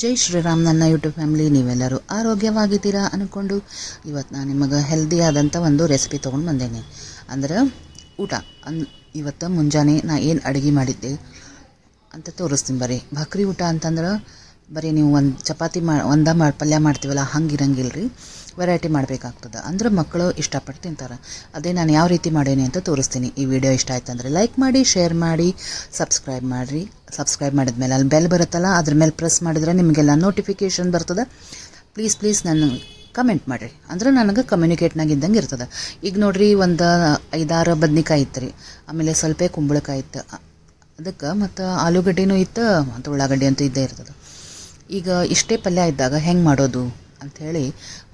ಜೈ ಶ್ರೀರಾಮ್ ನನ್ನ YouTube family, ನೀವೆಲ್ಲರೂ ಆರೋಗ್ಯವಾಗಿದ್ದೀರಾ ಅಂದ್ಕೊಂಡು ಇವತ್ತು ನಾನು ನಿಮಗೆ ಹೆಲ್ದಿ ಆದಂಥ ಒಂದು ರೆಸಿಪಿ ತೊಗೊಂಡು ಬಂದೇನೆ. ಅಂದ್ರೆ ಊಟ. ಅನ್ ಇವತ್ತು ಮುಂಜಾನೆ ನಾ ಏನು ಅಡುಗೆ ಮಾಡಿದ್ದೆ ಅಂತ ತೋರಿಸ್ತೀನಿ ಬರೀ ಬಕ್ರಿ ಊಟ ಅಂತಂದ್ರೆ ಬರೀ ನೀವು ಒಂದು ಚಪಾತಿ ಮಾ, ಒಂದ ಮಾಡಿ, ಪಲ್ಯ ಮಾಡ್ತೀವಲ್ಲ, ಹಂಗೆ ಇರಂಗಿಲ್ಲ ರೀ ವೆರೈಟಿ ಮಾಡಬೇಕಾಗ್ತದೆ. ಅಂದ್ರೆ ಮಕ್ಕಳು ಇಷ್ಟಪಟ್ಟು ತಿಂತಾರೆ. ಅದೇ ನಾನು ಯಾವ ರೀತಿ ಮಾಡೇನಿ ಅಂತ ತೋರಿಸ್ತೀನಿ. ಈ ವಿಡಿಯೋ ಇಷ್ಟ ಆಯ್ತು ಅಂದರೆ ಲೈಕ್ ಮಾಡಿ, ಶೇರ್ ಮಾಡಿ, ಸಬ್ಸ್ಕ್ರೈಬ್ ಮಾಡಿರಿ. ಸಬ್ಸ್ಕ್ರೈಬ್ ಮಾಡಿದ್ಮೇಲೆ ಅಲ್ಲಿ ಬೆಲ್ ಬರುತ್ತಲ್ಲ, ಅದ್ರ ಮೇಲೆ ಪ್ರೆಸ್ ಮಾಡಿದ್ರೆ ನಿಮಗೆಲ್ಲ ನೋಟಿಫಿಕೇಷನ್ ಬರ್ತದೆ. ಪ್ಲೀಸ್ ಪ್ಲೀಸ್ ನನ್ನ ಕಮೆಂಟ್ ಮಾಡಿರಿ. ಅಂದ್ರೆ ನನಗೆ ಕಮ್ಯುನಿಕೇಟ್ನಾಗ ಇದ್ದಂಗೆ ಇರ್ತದೆ. ಈಗ ನೋಡಿರಿ ಒಂದು ಐದಾರು ಬದ್ನಿಕಾಯಿ ಇತ್ತು ರೀ ಆಮೇಲೆ ಸ್ವಲ್ಪ ಕುಂಬಳಕಾಯಿ ಇತ್ತು. ಅದಕ್ಕೆ ಮತ್ತು ಆಲೂಗಡ್ಡೆನೂ ಇತ್ತು, ಮತ್ತು ಉಳ್ಳಾಗಡ್ಡೆ ಅಂತೂ ಇದ್ದೇ ಇರ್ತದೆ. ಈಗ ಇಷ್ಟೇ ಪಲ್ಯ ಇದ್ದಾಗ ಹೆಂಗೆ ಮಾಡೋದು ಅಂಥೇಳಿ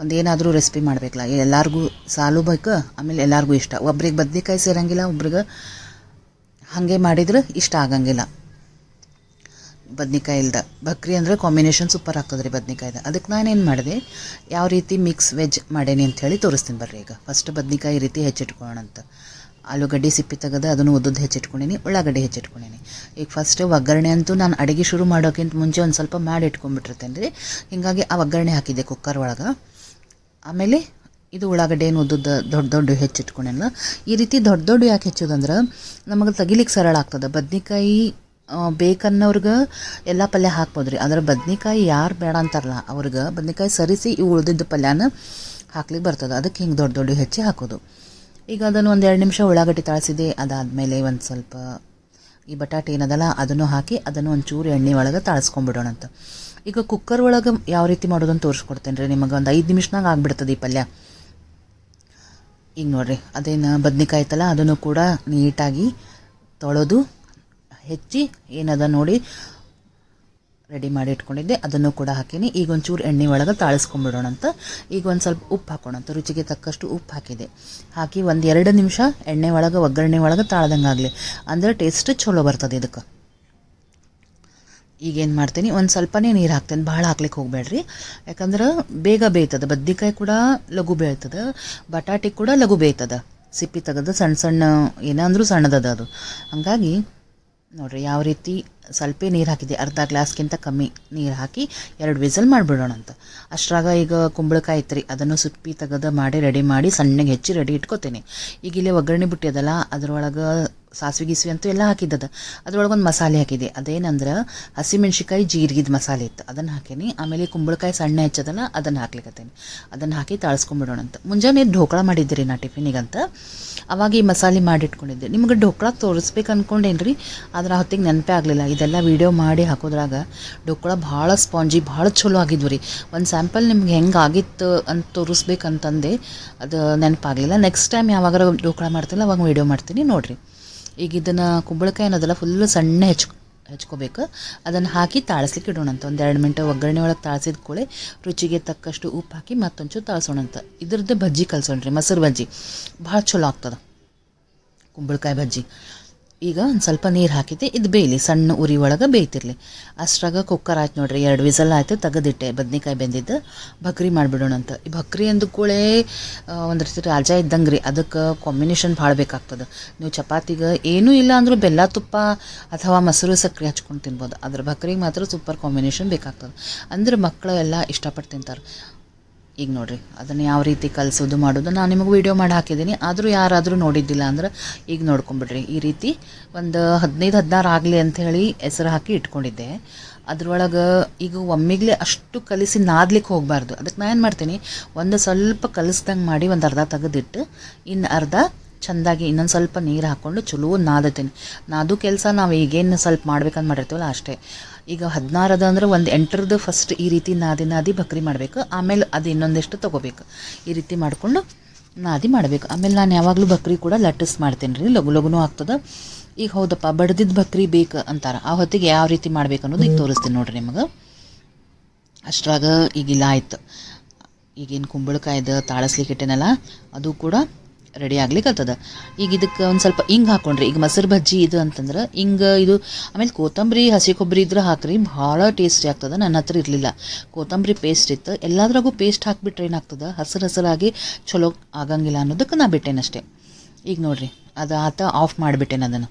ಒಂದು ಏನಾದರೂ ರೆಸಿಪಿ ಮಾಡಬೇಕಲ್ಲ. ಎಲ್ಲರಿಗೂ ಸಾಲು ಬೇಕು, ಆಮೇಲೆ ಎಲ್ಲರಿಗೂ ಇಷ್ಟ. ಒಬ್ರಿಗೆ ಬದ್ನೆಕಾಯಿ ಸೇರಂಗಿಲ್ಲ, ಒಬ್ರಿಗೆ ಹಾಗೆ ಮಾಡಿದ್ರೆ ಇಷ್ಟ ಆಗಂಗಿಲ್ಲ. ಬದ್ನೆಕಾಯಿ ಇಲ್ದ. ಬಕ್ರಿ ಅಂದರೆ ಕಾಂಬಿನೇಷನ್ ಸೂಪರ್ ಆಗ್ತದೆ ರೀ ಬದ್ನೆಕಾಯ್ದ. ಅದಕ್ಕೆ ನಾನೇನು ಮಾಡಿದೆ, ಯಾವ ರೀತಿ ಮಿಕ್ಸ್ ವೆಜ್ ಮಾಡೇನಿ ಅಂಥೇಳಿ ತೋರಿಸ್ತೀನಿ ಬರ್ರಿ ಈಗ. ಫಸ್ಟ್ ಬದ್ನೆಕಾಯಿ ರೀತಿ ಹೆಚ್ಚಿಟ್ಕೊಳ್ಳೋಣ ಅಂತ ಆಲೂಗಡ್ಡೆ ಸಿಪ್ಪೆ ತೆಗೆದು ಅದನ್ನು ಉದ್ದದ್ದು ಹೆಚ್ಚಿಟ್ಕೊಂಡೀನಿ, ಉಳ್ಳಾಗಡ್ಡೆ ಹೆಚ್ಚಿಟ್ಕೊಂಡೀನಿ. ಈಗ ಫಸ್ಟ್ ಒಗ್ಗರಣೆ ಅಂತೂ ನಾನು ಅಡುಗೆ ಶುರು ಮಾಡೋಕ್ಕಿಂತ ಮುಂಚೆ ಒಂದು ಸ್ವಲ್ಪ ಮಾಡಿ ಇಟ್ಕೊಂಡ್ಬಿಟ್ಟಿರ್ತೇನೆ ರೀ. ಹೀಗಾಗಿ ಆ ಒಗ್ಗರಣೆ ಹಾಕಿದ್ದೆ ಕುಕ್ಕರ್ ಒಳಗೆ. ಆಮೇಲೆ ಇದು ಉಳ್ಳಾಗಡ್ಡೆ ಏನು ದೊಡ್ಡ ದೊಡ್ಡ ಹೆಚ್ಚಿಟ್ಕೊಂಡೇನಲ್ಲ ಈ ರೀತಿ ದೊಡ್ಡ ದೊಡ್ಡ ಯಾಕೆ ಹೆಚ್ಚೋದಂದ್ರೆ ನಮಗೆ ತೆಗಿಲಿಕ್ಕೆ ಸರಳ ಆಗ್ತದೆ. ಬದ್ನಿಕಾಯಿ ಬೇಕನ್ನೋರ್ಗೆ ಎಲ್ಲ ಪಲ್ಯ ಹಾಕ್ಬೋದು ರೀ. ಅದರ ಬದ್ನಿಕಾಯಿ ಯಾರು ಬೇಡ ಅಂತಾರಲ್ಲ, ಅವ್ರಿಗೆ ಬದ್ನಿಕಾಯಿ ಸರಿಸಿ ಇವು ಉಳಿದಿದ್ದ ಪಲ್ಯನ ಹಾಕ್ಲಿಕ್ಕೆ ಬರ್ತದೆ. ಅದಕ್ಕೆ ಹಿಂಗೆ ದೊಡ್ಡ ದೊಡ್ಡ ಹೆಚ್ಚಿ ಹಾಕೋದು. ಈಗ ಅದನ್ನು ಒಂದು ಎರಡು ನಿಮಿಷ ಉಳ್ಳಾಗಡ್ಡಿ ತಾಳಿಸಿದೆ, ಅದಾದಮೇಲೆ ಒಂದು ಸ್ವಲ್ಪ ಈ ಬಟಾಟೆ ಏನದಲ್ಲ, ಅದನ್ನು ಹಾಕಿ ಅದನ್ನು ಒಂಚೂರು ಎಣ್ಣೆ ಒಳಗೆ ತಾಳಿಸ್ಕೊಂಡ್ಬಿಡೋಣ ಅಂತ. ಈಗ ಕುಕ್ಕರ್ ಒಳಗೆ ಯಾವ ರೀತಿ ಮಾಡೋದಂತ ತೋರಿಸ್ಕೊಡ್ತೇನೆ ರೀ ನಿಮಗೆ, ಒಂದು ಐದು ನಿಮಿಷನಾಗ ಆಗ್ಬಿಡ್ತದೆ ಈ ಪಲ್ಯ. ಈಗ ನೋಡಿರಿ, ಅದೇನು ಬದ್ನಿಕಾಯಿ ಐತಲ್ಲ, ಅದನ್ನು ಕೂಡ ನೀಟಾಗಿ ತೊಳೆದು ಹೆಚ್ಚಿ ಏನದ ನೋಡಿ ರೆಡಿ ಮಾಡಿ ಇಟ್ಕೊಂಡಿದ್ದೆ. ಅದನ್ನು ಕೂಡ ಹಾಕಿನಿ. ಈಗ ಒಂಚೂರು ಎಣ್ಣೆ ಒಳಗೆ ತಾಳಿಸ್ಕೊಂಡ್ಬಿಡೋಣ ಅಂತ. ಈಗ ಒಂದು ಸ್ವಲ್ಪ ಉಪ್ಪು ಹಾಕೋಣ ಅಂತ. ರುಚಿಗೆ ತಕ್ಕಷ್ಟು ಉಪ್ಪು ಹಾಕಿದೆ. ಹಾಕಿ ಒಂದು ಎರಡು ನಿಮಿಷ ಎಣ್ಣೆ ಒಳಗೆ, ಒಗ್ಗರಣೆ ಒಳಗೆ ತಾಳ್ದಂಗೆ ಆಗಲಿ ಅಂದರೆ ಟೇಸ್ಟ್ ಚಲೋ ಬರ್ತದೆ ಇದಕ್ಕೆ. ಈಗೇನು ಮಾಡ್ತೀನಿ? ಒಂದು ಸ್ವಲ್ಪನೇ ನೀರು ಹಾಕ್ತೇನೆ. ಭಾಳ ಹಾಕ್ಲಿಕ್ಕೆ ಹೋಗಬೇಡ್ರಿ. ಯಾಕಂದ್ರೆ ಬೇಗ ಬೇಯ್ತದೆ. ಬದ್ನಿಕಾಯಿ ಕೂಡ ಲಘು ಬೇಯ್ತದೆ. ಬಟಾಟಿ ಕೂಡ ಲಘು ಬೇಯ್ತದೆ. ಸಿಪ್ಪಿ ತೆಗೆದು ಸಣ್ಣ ಸಣ್ಣ, ಏನಂದ್ರೂ ಸಣ್ಣದದ ಅದು. ಹಾಗಾಗಿ ನೋಡ್ರಿ, ಯಾವ ರೀತಿ ಸ್ವಲ್ಪ ನೀರು ಹಾಕಿದೆ ಅರ್ಧ ಗ್ಲಾಸ್ಗಿಂತ ಕಮ್ಮಿ ನೀರು ಹಾಕಿ ಎರಡು ವಿಸಲ್ ಮಾಡಿಬಿಡೋಣ ಅಂತ ಅಷ್ಟ್ರಾಗ ಈಗ ಕುಂಬಳಕಾಯಿ ಐತ್ರಿ, ಅದನ್ನು ಸುಪ್ಪಿ ತೆಗೆದು ಮಾಡಿ, ರೆಡಿ ಮಾಡಿ ಸಣ್ಣಗೆ ಹೆಚ್ಚಿ ರೆಡಿ ಇಟ್ಕೋತೀನಿ. ಈಗ ಇಲ್ಲಿ ಒಗ್ಗರಣೆ ಬಿಟ್ಟಿದಲ್ಲ ಅದ್ರೊಳಗೆ ಸಾಸಿವೆ ಗೀಸಿವೆ ಅಂತೂ ಎಲ್ಲ ಹಾಕಿದ್ದದ. ಅದ್ರೊಳಗೆ ಒಂದು ಮಸಾಲೆ ಹಾಕಿದೆ. ಅದೇನಂದ್ರೆ ಹಸಿಮೆಣ್ಸಿಕಾಯಿ ಜೀರಿಗೆದ ಮಸಾಲೆ ಇತ್ತು. ಅದನ್ನು ಹಾಕೀನಿ. ಆಮೇಲೆ ಕುಂಬಳಕಾಯಿ ಸಣ್ಣ ಹೆಚ್ಚದಲ್ಲ ಅದನ್ನು ಹಾಕ್ಲಿಕ್ಕತ್ತೇನೆ ಅದನ್ನು ಹಾಕಿ ತಾಳಿಸ್ಕೊಂಬಿಡೋಣ ಅಂತ. ಮುಂಜಾನೆ ಢೋಕಳ ಮಾಡಿದ್ದೆ ನಾ ಟಿಫಿನಿಗಂತ. ಅವಾಗ ಈ ಮಸಾಲೆ ಮಾಡಿಟ್ಕೊಂಡಿದ್ದೆ. ನಿಮಗೆ ಢೋಕಳ ತೋರಿಸ್ಬೇಕು ಅಂದ್ಕೊಂಡೇನು ರೀ ಆದ್ರೆ ಹೊತ್ತಿಗೆ ನೆನಪೇ ಆಗಲಿಲ್ಲ. ಇದೆಲ್ಲ ವೀಡಿಯೋ ಮಾಡಿ ಹಾಕೋದ್ರಾಗ ಢೋಕಳ ಭಾಳ ಸ್ಪಾಂಜಿ, ಭಾಳ ಚಲೋ ಆಗಿದ್ವು ರೀ. ಒಂದು ಸ್ಯಾಂಪಲ್ ನಿಮ್ಗೆ ಹೆಂಗೆ ಆಗಿತ್ತು ಅಂತ ತೋರಿಸ್ಬೇಕಂತಂದೆ ಅದು ನೆನಪಾಗಲಿಲ್ಲ. ನೆಕ್ಸ್ಟ್ ಟೈಮ್ ಯಾವಾಗಾರ ಢೋಕಳ ಮಾಡ್ತಿಲ್ಲ, ಅವಾಗ ವೀಡಿಯೋ ಮಾಡ್ತೀನಿ ನೋಡಿರಿ. ಈಗ ಇದನ್ನು ಕುಂಬಳಕಾಯಿ ಅನ್ನೋದಲ್ಲ ಫುಲ್ ಸಣ್ಣ ಹೆಚ್ ಹೆಚ್ಕೋಬೇಕು. ಅದನ್ನು ಹಾಕಿ ತಾಳಿಸ್ಲಿಕ್ಕೆ ಇಡೋಣ ಅಂತ. ಒಂದು ಎರಡು ಮಿನಿಟ್ ಒಗ್ಗರಣೆ ಒಳಗೆ ತಾಳ್ಸಿದ ಕೂಳೆ ರುಚಿಗೆ ತಕ್ಕಷ್ಟು ಉಪ್ಪು ಹಾಕಿ ಮತ್ತೊಂಚೂರು ತಾಳ್ಸೋಣಂತ ಇದ್ರದ್ದು ಬಜ್ಜಿ ಕಲ್ಸೋಣ್ರಿ, ಮೊಸರು ಬಜ್ಜಿ. ಭಾಳ ಚಲೋ ಆಗ್ತದೆ ಕುಂಬಳಕಾಯಿ ಬಜ್ಜಿ. ಈಗ ಒಂದು ಸ್ವಲ್ಪ ನೀರು ಹಾಕಿದ್ದೆ. ಇದು ಬೇಯಲಿ, ಸಣ್ಣ ಉರಿ ಒಳಗೆ ಬೇಯ್ತಿರಲಿ. ಅಷ್ಟ್ರಾಗ ಕುಕ್ಕರ್ ಆಯ್ತು ನೋಡ್ರಿ, ಎರಡು ವಿಸಲ್ ಆಯ್ತು, ತೆಗೆದಿಟ್ಟೆ, ಬದ್ನಿಕಾಯಿ ಬೆಂದಿದ್ದು. ಬಕ್ರಿ ಮಾಡಿಬಿಡೋಣ ಅಂತ ಈ ಬಕ್ರಿ ಅಂದ ಕೂಳೆ ಒಂದು ರೀತಿ ರಾಜ ಇದ್ದಂಗೆ ರೀ. ಅದಕ್ಕೆ ಕಾಂಬಿನೇಷನ್ ಭಾಳ ಬೇಕಾಗ್ತದೆ. ನೀವು ಚಪಾತಿಗೆ ಏನೂ ಇಲ್ಲ ಅಂದರೂ ಬೆಲ್ಲ, ತುಪ್ಪ ಅಥವಾ ಮೊಸರು ಸಕ್ಕರೆ ಹಚ್ಕೊಂಡು ತಿನ್ಬೋದು. ಅದ್ರ ಬಕ್ರಿಗೆ ಮಾತ್ರ ಸೂಪರ್ ಕಾಂಬಿನೇಷನ್ ಬೇಕಾಗ್ತದೆ. ಅಂದ್ರೆ ಮಕ್ಕಳು ಎಲ್ಲ ಇಷ್ಟಪಟ್ಟು ತಿಂತಾರೆ. ಈಗ ನೋಡ್ರಿ, ಅದನ್ನು ಯಾವ ರೀತಿ ಕಲಿಸೋದು ಮಾಡೋದು ನಾನು ನಿಮಗೆ ವೀಡಿಯೋ ಮಾಡಿ ಹಾಕಿದ್ದೀನಿ ಆದರೂ ಯಾರಾದರೂ ನೋಡಿದ್ದಿಲ್ಲ ಅಂದ್ರೆ ಈಗ ನೋಡ್ಕೊಂಬಿಡ್ರಿ. ಈ ರೀತಿ ಒಂದು ಹದಿನೈದು, ಹದಿನಾರು ಆಗಲಿ ಅಂಥೇಳಿ ಹೆಸರು ಹಾಕಿ ಇಟ್ಕೊಂಡಿದ್ದೆ. ಅದ್ರೊಳಗೆ ಈಗ ಒಮ್ಮಿಗ್ಲೇ ಅಷ್ಟು ಕಲಿಸಿ ನಾದ್ಲಿಕ್ಕೆ ಹೋಗಬಾರ್ದು. ಅದಕ್ಕೆ ನಾನು ಏನು ಮಾಡ್ತೀನಿ, ಒಂದು ಸ್ವಲ್ಪ ಕಲಿಸ್ದಂಗೆ ಮಾಡಿ ಒಂದು ಅರ್ಧ ತೆಗೆದಿಟ್ಟು ಇನ್ನು ಅರ್ಧ ಚೆಂದಾಗಿ ಇನ್ನೊಂದು ಸ್ವಲ್ಪ ನೀರು ಹಾಕ್ಕೊಂಡು ಚಲೋ ನಾದತೀನಿ. ನಾದು ಕೆಲಸ ನಾವು ಈಗೇನು ಸ್ವಲ್ಪ ಮಾಡ್ಬೇಕಂತ ಮಾಡಿರ್ತೀವಲ್ಲ ಅಷ್ಟೇ. ಈಗ ಹದಿನಾರದ ಅದ ಅಂದ್ರೆ ಒಂದು ಎಂಟರದ್ದು ಫಸ್ಟ್ ಈ ರೀತಿ ನಾದಿ ನಾದಿ ಬಕ್ರಿ ಮಾಡಬೇಕು. ಆಮೇಲೆ ಅದು ಇನ್ನೊಂದಿಷ್ಟು ತೊಗೋಬೇಕು. ಈ ರೀತಿ ಮಾಡಿಕೊಂಡು ನಾದಿ ಮಾಡಬೇಕು. ಆಮೇಲೆ ನಾನು ಯಾವಾಗಲೂ ಬಕ್ರಿ ಕೂಡ ಲಟ್ಟಿಸ್ ಮಾಡ್ತೀನಿ ರೀ ಲಘು ಲಘುನೂ ಆಗ್ತದೆ. ಈಗ ಹೌದಪ್ಪ ಬಡ್ದಿದ್ದು ಬಕ್ರಿ ಬೇಕು ಅಂತಾರೆ. ಆ ಹೊತ್ತಿಗೆ ಯಾವ ರೀತಿ ಮಾಡ್ಬೇಕು ಅನ್ನೋದು ಈಗ ತೋರಿಸ್ತೀನಿ ನೋಡಿರಿ ನಿಮಗೆ. ಅಷ್ಟ್ರಾಗ ಈಗಿಲ್ಲ ಆಯ್ತು. ಈಗೇನು ಕುಂಬಳಕಾಯ್ದು ತಾಳಸ್ಲಿಕ್ಕೆ ಇಟ್ಟೇನಲ್ಲ ಅದು ಕೂಡ ರೆಡಿ ಆಗ್ಲಿಕ್ಕತ್ತದ ಈಗ ಇದಕ್ಕೆ ಒಂದು ಸ್ವಲ್ಪ ಹಿಂಗೆ ಹಾಕೊಂಡ್ರಿ. ಈಗ ಮೊಸರು ಬಜ್ಜಿ ಇದು ಅಂತಂದ್ರೆ ಹಿಂಗೆ ಇದು, ಆಮೇಲೆ ಕೊತ್ತಂಬರಿ, ಹಸಿ ಕೊಬ್ಬರಿ ಇದ್ರೆ ಹಾಕ್ರಿ, ಭಾಳ ಟೇಸ್ಟಿ ಆಗ್ತದೆ. ನನ್ನ ಹತ್ರ ಇರಲಿಲ್ಲ. ಕೊತ್ತಂಬರಿ ಪೇಸ್ಟ್ ಇತ್ತು. ಎಲ್ಲದ್ರಾಗೂ ಪೇಸ್ಟ್ ಹಾಕಿಬಿಟ್ರೆ ಏನಾಗ್ತದೆ? ಹಸಿರು ಹಸಿರಾಗಿ ಚಲೋ ಆಗಂಗಿಲ್ಲ ಅನ್ನೋದಕ್ಕೆ ನಾ ಬಿಟ್ಟೇನಷ್ಟೇ ಈಗ ನೋಡ್ರಿ, ಅದು ಆತ ಆಫ್ ಮಾಡಿಬಿಟ್ಟೇನೆ ಅದನ್ನು.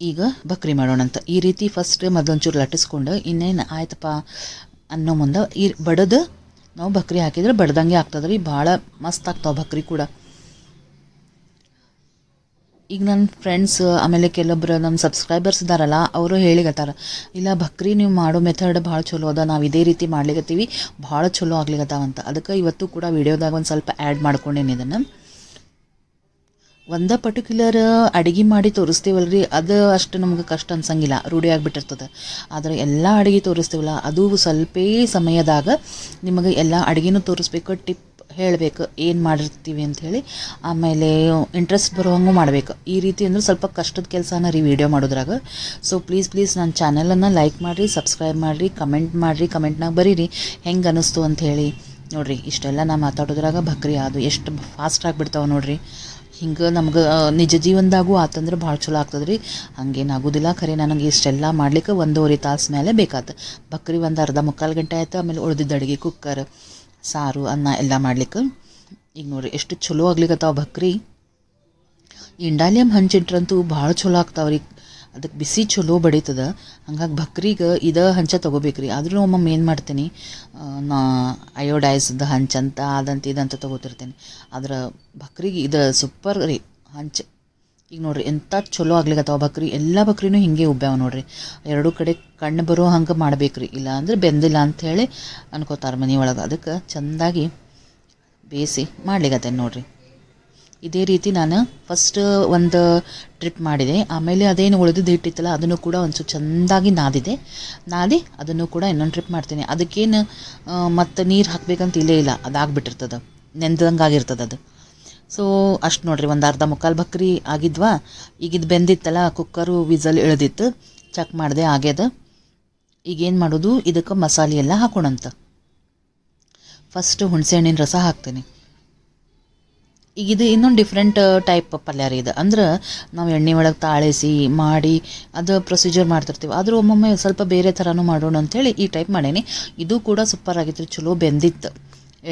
ಈಗ ಬಕ್ರಿ ಮಾಡೋಣಂತ ಈ ರೀತಿ ಫಸ್ಟ್ ಮೊದಲೊಂಚೂರು ಲಟ್ಟಿಸ್ಕೊಂಡು ಇನ್ನೇನು ಆಯ್ತಪ್ಪ ಅನ್ನೋ ಮುಂದೆ ಈ ಬಡದು ನಾವು ಬಕ್ರಿ ಹಾಕಿದ್ರೆ ಬಡ್ದಂಗೆ ಆಗ್ತದೆ ರೀ, ಭಾಳ ಮಸ್ತ್ ಆಗ್ತಾವೆ ಬಕ್ರಿ ಕೂಡ. ಈಗ ನನ್ನ ಫ್ರೆಂಡ್ಸ್ ಆಮೇಲೆ ಕೆಲವೊಬ್ರು ನಮ್ಮ ಸಬ್ಸ್ಕ್ರೈಬರ್ಸ್ ಇದ್ದಾರಲ್ಲ ಅವರು ಹೇಳಿಗತ್ತಾರ ಇಲ್ಲ ಬಕ್ರಿ ನೀವು ಮಾಡೋ ಮೆಥಡ್ ಭಾಳ ಚಲೋ ಅದ, ನಾವು ಇದೇ ರೀತಿ ಮಾಡ್ಲಿಕತ್ತೀವಿ, ಭಾಳ ಚಲೋ ಆಗ್ಲಿಕತ್ತಾವಂತ. ಅದಕ್ಕೆ ಇವತ್ತು ಕೂಡ ವೀಡಿಯೋದಾಗ ಒಂದು ಸ್ವಲ್ಪ ಆ್ಯಡ್ ಮಾಡ್ಕೊಂಡೇನಿ ಇದನ್ನು. ಒಂದೇ ಪರ್ಟಿಕ್ಯುಲರ್ ಅಡುಗೆ ಮಾಡಿ ತೋರಿಸ್ತೀವಲ್ರಿ, ಅದು ಅಷ್ಟು ನಮ್ಗೆ ಕಷ್ಟ ಅನ್ಸಂಗಿಲ್ಲ, ರೂಢಿ ಆಗಿಬಿಟ್ಟಿರ್ತದೆ. ಆದರೆ ಎಲ್ಲ ಅಡುಗೆ ತೋರಿಸ್ತೀವಲ್ಲ, ಅದು ಸ್ವಲ್ಪೇ ಸಮಯದಾಗ ನಿಮಗೆ ಎಲ್ಲ ಅಡುಗೆನೂ ತೋರಿಸ್ಬೇಕು, ಟಿಪ್ ಹೇಳಬೇಕು, ಏನು ಮಾಡಿರ್ತೀವಿ ಅಂಥೇಳಿ ಆಮೇಲೆ ಇಂಟ್ರೆಸ್ಟ್ ಬರೋ ಹಂಗೂ ಮಾಡಬೇಕು. ಈ ರೀತಿ ಅಂದ್ರೆ ಸ್ವಲ್ಪ ಕಷ್ಟದ ಕೆಲಸನ ರೀ ವಿಡಿಯೋ ಮಾಡೋದ್ರಾಗ. ಸೊ ಪ್ಲೀಸ್ ಪ್ಲೀಸ್ ನನ್ನ ಚಾನಲನ್ನು ಲೈಕ್ ಮಾಡಿರಿ ಸಬ್ಸ್ಕ್ರೈಬ್ ಮಾಡಿರಿ ಕಮೆಂಟ್ ಮಾಡಿರಿ ಕಮೆಂಟ್ನಾಗ ಬರೀರಿ, ಹೆಂಗೆ ಅನ್ನಿಸ್ತು ಅಂಥೇಳಿ ನೋಡಿರಿ, ಇಷ್ಟೆಲ್ಲ ನಾ ಮಾತಾಡೋದ್ರಾಗ ಭಕ್ರಿ ಅದು ಎಷ್ಟು ಫಾಸ್ಟ್ ಆಗಿಬಿಡ್ತಾವೆ ನೋಡಿರಿ. ಹಿಂಗೆ ನಮ್ಗೆ ನಿಜ ಜೀವನದಾಗೂ ಆತಂದ್ರೆ ಭಾಳ ಚಲೋ ಆಗ್ತದೆ ರೀ ಹಂಗೇನು ಆಗೋದಿಲ್ಲ ಖರೆ ನನಗೆ ಇಷ್ಟೆಲ್ಲ ಮಾಡ್ಲಿಕ್ಕೆ ಒಂದೂವರೆ ತಾಸು ಮೇಲೆ ಬೇಕಾತು. ಬಕ್ರಿ ಒಂದು ಅರ್ಧ ಮುಕ್ಕಾಲು ಗಂಟೆ ಆಯ್ತು, ಆಮೇಲೆ ಉಳ್ದಿದ್ದ ಅಡುಗೆ, ಕುಕ್ಕರ್, ಸಾರು, ಅನ್ನ ಎಲ್ಲ ಮಾಡ್ಲಿಕ್ಕೆ ಈಗ ನೋಡಿರಿ, ಎಷ್ಟು ಚಲೋ ಆಗ್ಲಿಕ್ಕತ್ತಾವ ಬಕ್ರಿ. ಇಂಡಾಲಿಯಂ ಹಂಚಿಟ್ರಂತೂ ಭಾಳ ಚಲೋ ಆಗ್ತಾವ್ರಿ. ಅದಕ್ಕೆ ಬಿಸಿ ಚಲೋ ಬಡಿತದ. ಹಂಗಾಗಿ ಬಕ್ರಿಗೆ ಇದ ಹಂಚ ತೊಗೋಬೇಕ್ರಿ. ಆದರೂ ಒಮ್ಮೊಮ್ಮೆ ಏನು ಮಾಡ್ತೀನಿ ನಾ ಅಯೋಡೈಸ್ದ ಹಂಚಂತ ಅದಂತ ಇದಂತ ತೊಗೋತಿರ್ತೀನಿ. ಆದ್ರೆ ಬಕ್ರಿಗೆ ಇದು ಸೂಪರ್ ರೀ ಹಂಚ. ಈಗ ನೋಡ್ರಿ ಎಂಥ ಚಲೋ ಆಗ್ಲಿಕ್ಕತ್ತಾವ ಬಕ್ರಿ. ಎಲ್ಲ ಬಕ್ರಿನೂ ಹಿಂಗೆ ಉಬ್ಬ್ಯಾವ ನೋಡ್ರಿ. ಎರಡೂ ಕಡೆ ಕಣ್ಣು ಬರೋ ಹಂಗೆ ಮಾಡ್ಬೇಕ್ರಿ. ಇಲ್ಲ ಅಂದ್ರೆ ಬೆಂದಿಲ್ಲ ಅಂಥೇಳಿ ಅನ್ಕೋತಾರೆ ಮನೆ ಒಳಗೆ ಅದಕ್ಕೆ ಚೆಂದಾಗಿ ಬೇಯಿಸಿ ಮಾಡ್ಲಿಕತ್ತೇನೆ ನೋಡ್ರಿ. ಇದೇ ರೀತಿ ನಾನು ಫಸ್ಟ್ ಒಂದು ಟ್ರಿಪ್ ಮಾಡಿದೆ. ಆಮೇಲೆ ಅದೇನು ಉಳಿದಿದ್ದು ಹಿಟ್ಟಿತ್ತಲ್ಲ, ಅದನ್ನು ಕೂಡ ಒಂಚೂರು ಚೆಂದಾಗಿ ನಾದಿದೆ. ನಾದಿ, ಅದನ್ನು ಕೂಡ ಇನ್ನೊಂದು ಟ್ರಿಪ್ ಮಾಡ್ತೀನಿ. ಅದಕ್ಕೇನು ಮತ್ತು ನೀರು ಹಾಕ್ಬೇಕಂತ ಇಲ್ಲೇ ಇಲ್ಲ. ಅದಾಗ್ಬಿಟ್ಟಿರ್ತದೆ. ನೆಂದಂಗೆ ಆಗಿರ್ತದೆ ಅದು. ಸೊ ಅಷ್ಟು ನೋಡ್ರಿ, ಒಂದು ಅರ್ಧ ಮುಕ್ಕಾಲು ಬಕ್ರಿ ಆಗಿದ್ವಾ. ಈಗಿದ್ದು ಬೆಂದಿತ್ತಲ್ಲ, ಕುಕ್ಕರು, ವಿಸಲ್ ಇಳ್ದಿತ್ತು. ಚೆಕ್ ಮಾಡಿದೆ ಆಗ್ಯದ ಈಗೇನು ಮಾಡೋದು, ಇದಕ್ಕೆ ಮಸಾಲೆ ಎಲ್ಲ ಹಾಕೋಣಂತ. ಫಸ್ಟ್ ಹುಣಸೆಹಣ್ಣಿನ ರಸ ಹಾಕ್ತೀನಿ. ಈಗ ಇದು ಇನ್ನೊಂದು ಡಿಫ್ರೆಂಟ್ ಟೈಪ್ ಪಲ್ಯ ರೀ ಇದು. ಅಂದ್ರೆ ನಾವು ಎಣ್ಣೆ ಒಳಗೆ ತಾಳಿಸಿ ಮಾಡಿ ಅದು ಪ್ರೊಸೀಜರ್ ಮಾಡ್ತಿರ್ತೀವಿ. ಆದರೂ ಒಮ್ಮೊಮ್ಮೆ ಸ್ವಲ್ಪ ಬೇರೆ ಥರನೂ ಮಾಡೋಣ ಅಂಥೇಳಿ ಈ ಟೈಪ್ ಮಾಡೇನಿ. ಇದು ಕೂಡ ಸೂಪರ್ ಆಗಿತ್ತು, ಚಲೋ ಬೆಂದಿತ್ತು.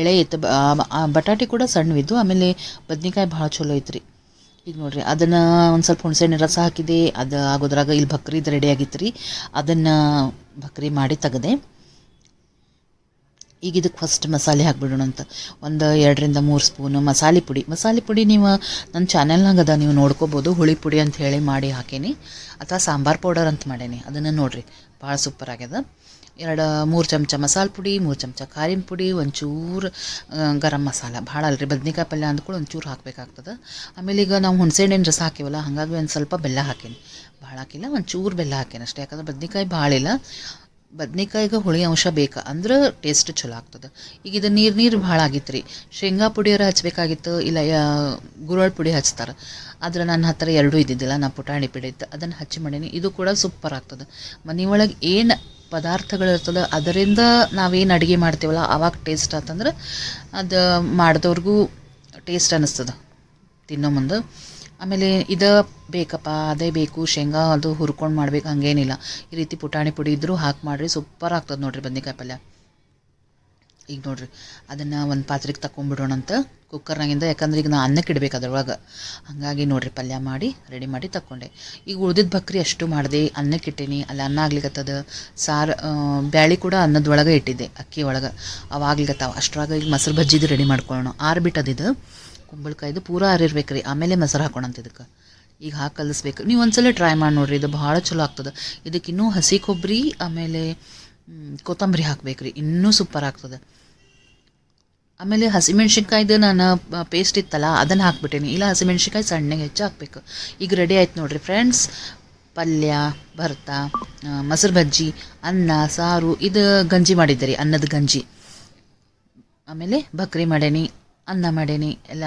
ಎಳೆ ಇತ್ತು ಬಟಾಟೆ ಕೂಡ ಸಣ್ಣವಿದ್ದು, ಆಮೇಲೆ ಬದ್ನಿಕಾಯಿ ಭಾಳ ಚಲೋ ಐತ್ರಿ. ರೀ ಈಗ ನೋಡಿರಿ, ಅದನ್ನು ಒಂದು ಸ್ವಲ್ಪ ಹುಣಸೆಹಣ್ಣು ರಸ ಹಾಕಿದೆ, ಅದು ಆಗೋದ್ರಾಗ ಇಲ್ಲಿ ಬಕ್ರಿದು ರೆಡಿ ಆಗಿತ್ತು ರೀ ಅದನ್ನು ಬಕ್ರಿ ಮಾಡಿ ತೆಗೆದೆ. ಈಗ ಇದಕ್ಕೆ ಫಸ್ಟ್ ಮಸಾಲೆ ಹಾಕ್ಬಿಡೋಣ ಅಂತ. ಒಂದು ಎರಡರಿಂದ ಮೂರು ಸ್ಪೂನು ಮಸಾಲೆ ಪುಡಿ. ಮಸಾಲೆ ಪುಡಿ ನೀವು ನನ್ನ ಚಾನೆಲ್ನಾಗ ಅದ, ನೀವು ನೋಡ್ಕೋಬೋದು. ಹುಳಿ ಪುಡಿ ಅಂತ ಹೇಳಿ ಮಾಡಿ ಹಾಕೀನಿ. ಅಥವಾ ಸಾಂಬಾರು ಪೌಡರ್ ಅಂತ ಮಾಡೇನಿ. ಅದನ್ನು ನೋಡಿರಿ. ಭಾಳ ಸೂಪರ್ ಆಗ್ಯದ. ಎರಡು, ಮೂರು ಚಮಚ ಮಸಾಲೆ ಪುಡಿ, ಮೂರು ಚಮಚ ಖಾರಿನ ಪುಡಿ, ಒಂಚೂರು ಗರಂ ಮಸಾಲ. ಭಾಳ ಅಲ್ರಿ. ಬದ್ನಿಕಾಯಿ ಪಲ್ಯ ಅಂದ್ಕೊಂಡು ಒಂಚೂರು ಹಾಕಬೇಕಾಗ್ತದೆ. ಆಮೇಲೆ ಈಗ ನಾವು ಹುಣಸೆಹಣ್ಣಿನ ರಸ ಹಾಕಿವಲ್ಲ, ಹಾಗಾಗಿ ಒಂದು ಸ್ವಲ್ಪ ಬೆಲ್ಲ ಹಾಕೀನಿ. ಭಾಳ ಹಾಕಿಲ್ಲ, ಒಂಚೂರು ಬೆಲ್ಲ ಹಾಕೇನಿ ಅಷ್ಟೇ. ಯಾಕಂದ್ರೆ ಬದ್ನಿಕಾಯಿ ಭಾಳ ಇಲ್ಲ. ಬದ್ನಿಕಾಯಿಗೆ ಹುಳಿ ಅಂಶ ಬೇಕು ಅಂದ್ರೆ ಟೇಸ್ಟ್ ಚಲೋ ಆಗ್ತದೆ. ಈಗ ಇದು ನೀರು ನೀರು ಭಾಳ ಆಗಿತ್ತು ರೀ ಶೇಂಗಾ ಪುಡಿಯರ ಹಚ್ಚಬೇಕಾಗಿತ್ತು ಇಲ್ಲ ಗುರಳ್ ಪುಡಿ ಹಚ್ತಾರೆ. ಆದ್ರೆ ನನ್ನ ಹತ್ರ ಎರಡೂ ಇದ್ದಿದ್ದಿಲ್ಲ, ನಾ ಪುಟಾಣಿ ಪುಡಿ ಇತ್ತು ಅದನ್ನು ಹಚ್ಚಿ ಮಾಡೀನಿ. ಇದು ಕೂಡ ಸೂಪರ್ ಆಗ್ತದೆ. ಮನೆಯೊಳಗೆ ಏನು ಪದಾರ್ಥಗಳಿರ್ತದೆ ಅದರಿಂದ ನಾವೇನು ಅಡುಗೆ ಮಾಡ್ತೀವಲ್ಲ, ಅವಾಗ ಟೇಸ್ಟ್ ಆತಂದ್ರೆ ಅದು ಮಾಡಿದವ್ರಿಗೂ ಟೇಸ್ಟ್ ಅನ್ನಿಸ್ತದೆ ತಿನ್ನೋ ಮುಂದೆ. ಆಮೇಲೆ ಇದು ಬೇಕಪ್ಪ, ಅದೇ ಬೇಕು, ಶೇಂಗಾ ಅದು ಹುರ್ಕೊಂಡು ಮಾಡ್ಬೇಕು, ಹಂಗೇನಿಲ್ಲ. ಈ ರೀತಿ ಪುಟಾಣಿ ಪುಡಿ ಇದ್ದರೂ ಹಾಕಿ ಮಾಡಿರಿ, ಸೂಪರ್ ಆಗ್ತದೆ ನೋಡ್ರಿ ಬದನೇಕಾಯಿ ಪಲ್ಯ. ಈಗ ನೋಡ್ರಿ, ಅದನ್ನು ಒಂದು ಪಾತ್ರೆಗೆ ತಗೊಂಡ್ಬಿಡೋಣಂತ ಕುಕ್ಕರ್ನಾಗಿಂದ, ಯಾಕಂದ್ರೆ ಈಗ ನಾ ಅನ್ನಕ್ಕೆ ಇಡ್ಬೇಕು ಅದ್ರೊಳಗೆ. ಹಾಗಾಗಿ ನೋಡ್ರಿ ಪಲ್ಯ ಮಾಡಿ ರೆಡಿ ಮಾಡಿ ತಕ್ಕೊಂಡೆ. ಈಗ ಉಳ್ದಿದ್ದ ಬಕ್ರಿ ಅಷ್ಟು ಮಾಡಿದೆ, ಅನ್ನಕ್ಕೆ ಇಟ್ಟೀನಿ, ಅಲ್ಲಿ ಅನ್ನ ಆಗ್ಲಿಕತ್ತದ. ಸಾರು ಬ್ಯಾಳಿ ಕೂಡ ಅನ್ನದೊಳಗೆ ಇಟ್ಟಿದ್ದೆ, ಅಕ್ಕಿ ಒಳಗೆ. ಅವಾಗ್ಲಿಕತ್ತಾವ. ಅಷ್ಟ್ರಾಗ ಈಗ ಮೊಸರು ಬಜ್ಜಿದು ರೆಡಿ ಮಾಡ್ಕೊಳ್ಳೋಣ ಆರು ಬಿಟ್ಟದಿದ್ದು ಕುಂಬಳಕಾಯ್ದು ಪೂರ ಅರಿರ್ಬೇಕು ರೀ. ಆಮೇಲೆ ಮೊಸರು ಹಾಕೋಣಂತ ಇದಕ್ಕೆ. ಈಗ ಹಾಕಿ ಕಲಿಸ್ಬೇಕು. ನೀವು ಒಂದ್ಸಲ ಟ್ರೈ ಮಾಡಿ ನೋಡಿರಿ, ಇದು ಭಾಳ ಚಲೋ ಆಗ್ತದೆ. ಇದಕ್ಕೆ ಇನ್ನೂ ಹಸಿ ಕೊಬ್ಬರಿ ಆಮೇಲೆ ಕೊತ್ತಂಬರಿ ಹಾಕ್ಬೇಕು ರೀ. ಇನ್ನೂ ಸೂಪರ್ ಆಗ್ತದೆ. ಆಮೇಲೆ ಹಸಿಮೆಣ್ಸಿನ್ಕಾಯ್ದು ನಾನು ಪೇಸ್ಟ್ ಇತ್ತಲ್ಲ, ಅದನ್ನು ಹಾಕ್ಬಿಟ್ಟೇನಿ. ಇಲ್ಲ, ಹಸಿಮೆಣ್ಸಿನ್ಕಾಯಿ ಸಣ್ಣಗೆ ಹೆಚ್ಚು ಹಾಕಬೇಕು. ಈಗ ರೆಡಿ ಆಯ್ತು ನೋಡಿರಿ ಫ್ರೆಂಡ್ಸ್ ಪಲ್ಯ, ಭರ್ತ ಮೊಸರು ಬಜ್ಜಿ, ಅನ್ನ, ಸಾರು, ಇದು ಗಂಜಿ ಮಾಡಿದ್ದೆ ರೀ, ಅನ್ನದ ಗಂಜಿ. ಆಮೇಲೆ ಬಕ್ರಿ ಮಾಡೇನಿ. ಅನ್ನ ಮಾಡೇನಿ. ಎಲ್ಲ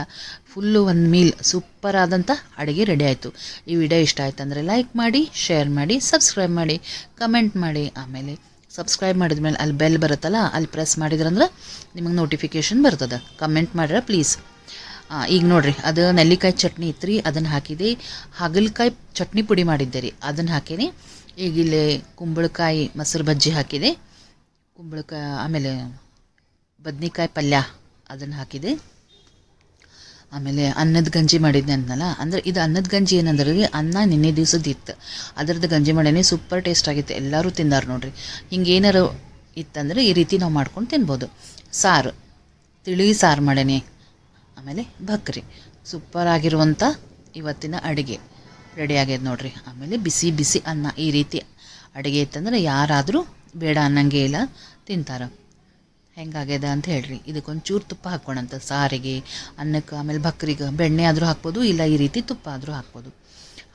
ಫುಲ್ಲು ಒಂದು ಮೀಲ್ ಸೂಪರ್ ಆದಂಥ ಅಡುಗೆ ರೆಡಿ ಆಯಿತು. ಈ ವಿಡಿಯೋ ಇಷ್ಟ ಆಯ್ತು ಅಂದರೆ ಲೈಕ್ ಮಾಡಿ ಶೇರ್ ಮಾಡಿ ಸಬ್ಸ್ಕ್ರೈಬ್ ಮಾಡಿ ಕಮೆಂಟ್ ಮಾಡಿ. ಆಮೇಲೆ ಸಬ್ಸ್ಕ್ರೈಬ್ ಮಾಡಿದ ಮೇಲೆ ಅಲ್ಲಿ ಬೆಲ್ ಬರುತ್ತಲ್ಲ, ಅಲ್ಲಿ ಪ್ರೆಸ್ ಮಾಡಿದ್ರಂದ್ರೆ ನಿಮಗೆ ನೋಟಿಫಿಕೇಷನ್ ಬರ್ತದೆ. ಕಮೆಂಟ್ ಮಾಡ್ರೆ ಪ್ಲೀಸ್ ಈಗ ನೋಡಿರಿ, ಅದು ನೆಲ್ಲಿಕಾಯಿ ಚಟ್ನಿ ಇತ್ತು ರೀ ಅದನ್ನು ಹಾಕಿದೆ. ಹಾಗಲಕಾಯಿ ಚಟ್ನಿ ಪುಡಿ ಮಾಡಿದ್ದೆ ರೀ ಅದನ್ನು ಹಾಕೀನಿ. ಈಗ ಇಲ್ಲಿ ಕುಂಬಳಕಾಯಿ ಮೊಸರು ಬಜ್ಜಿ ಹಾಕಿದೆ. ಕುಂಬಳಕಾಯಿ, ಆಮೇಲೆ ಬದ್ನಿಕಾಯಿ ಪಲ್ಯ ಅದನ್ನು ಹಾಕಿದೆ. ಆಮೇಲೆ ಅನ್ನದ ಗಂಜಿ ಮಾಡಿದ್ದೆ ಅಂತನಲ್ಲ ಅಂದರೆ ಇದು ಅನ್ನದ ಗಂಜಿ ಏನಂದ್ರೆ ಅನ್ನ ನಿನ್ನೆ ದಿವ್ಸದ ಇತ್ತು. ಅದರದ್ದು ಗಂಜಿ ಮಾಡೇನೆ ಸೂಪರ್ ಟೇಸ್ಟ್ ಆಗಿತ್ತು. ಎಲ್ಲರೂ ತಿಂದಾರ ನೋಡ್ರಿ. ಹಿಂಗೆ ಏನಾರು ಇತ್ತಂದ್ರೆ ಈ ರೀತಿ ನಾವು ಮಾಡ್ಕೊಂಡು ತಿನ್ಬೋದು. ಸಾರು, ತಿಳಿ ಸಾರು ಮಾಡೇನೆ. ಆಮೇಲೆ ಭಕ್ರಿ ಸೂಪರ್ ಆಗಿರುವಂಥ ಇವತ್ತಿನ ಅಡುಗೆ ರೆಡಿ ಆಗ್ಯದ ನೋಡ್ರಿ. ಆಮೇಲೆ ಬಿಸಿ ಬಿಸಿ ಅನ್ನ ಈ ರೀತಿ ಅಡುಗೆ ಇತ್ತಂದ್ರೆ ಯಾರಾದರೂ ಬೇಡ ಅನ್ನಂಗೆ ಇಲ್ಲ, ತಿಂತಾರೆ. ಹೆಂಗಾಗ್ಯದ ಅಂತ ಹೇಳ್ರಿ. ಇದಕ್ಕೊಂಚೂರು ತುಪ್ಪ ಹಾಕ್ಕೊಳಂತ ಸಾರಿಗೆ, ಅನ್ನಕ್ಕೆ, ಆಮೇಲೆ ಬಕ್ರಿಗೆ ಬೆಣ್ಣೆ ಆದರೂ ಹಾಕ್ಬೋದು, ಇಲ್ಲ ಈ ರೀತಿ ತುಪ್ಪ ಆದರೂ ಹಾಕ್ಬೋದು.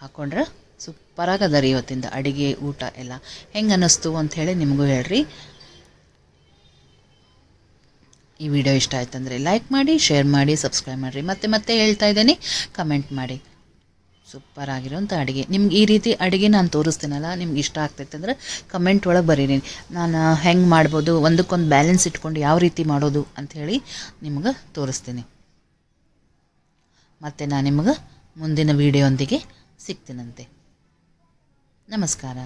ಹಾಕ್ಕೊಂಡ್ರೆ ಸೂಪರಾಗದ ರೀ ಇವತ್ತಿಂದ ಅಡುಗೆ, ಊಟ ಎಲ್ಲ. ಹೆಂಗೆ ಅನ್ನಿಸ್ತು ಹೇಳಿ ನಿಮಗೂ ಹೇಳ್ರಿ. ಈ ವಿಡಿಯೋ ಇಷ್ಟ ಆಯ್ತಂದರೆ ಲೈಕ್ ಮಾಡಿ ಶೇರ್ ಮಾಡಿ ಸಬ್ಸ್ಕ್ರೈಬ್ ಮಾಡಿರಿ. ಮತ್ತೆ ಮತ್ತೆ ಹೇಳ್ತಾ ಇದ್ದೀನಿ. ಕಮೆಂಟ್ ಮಾಡಿ. ಸೂಪರ್ ಆಗಿರೋಂಥ ಅಡುಗೆ. ನಿಮ್ಗೆ ಈ ರೀತಿ ಅಡುಗೆ ನಾನು ತೋರಿಸ್ತೀನಲ್ಲ, ನಿಮ್ಗೆ ಇಷ್ಟ ಆಗ್ತೈತೆ ಅಂದರೆ ಕಮೆಂಟ್ ಒಳಗೆ ಬರೀರಿ. ನಾನು ಹೆಂಗೆ ಮಾಡ್ಬೋದು, ಒಂದಕ್ಕೊಂದು ಬ್ಯಾಲೆನ್ಸ್ ಇಟ್ಕೊಂಡು ಯಾವ ರೀತಿ ಮಾಡೋದು ಅಂಥೇಳಿ ನಿಮ್ಗೆ ತೋರಿಸ್ತೀನಿ. ಮತ್ತು ನಾನು ನಿಮ್ಗೆ ಮುಂದಿನ ವಿಡಿಯೋಂದಿಗೆ ಸಿಗ್ತೀನಂತೆ. ನಮಸ್ಕಾರ.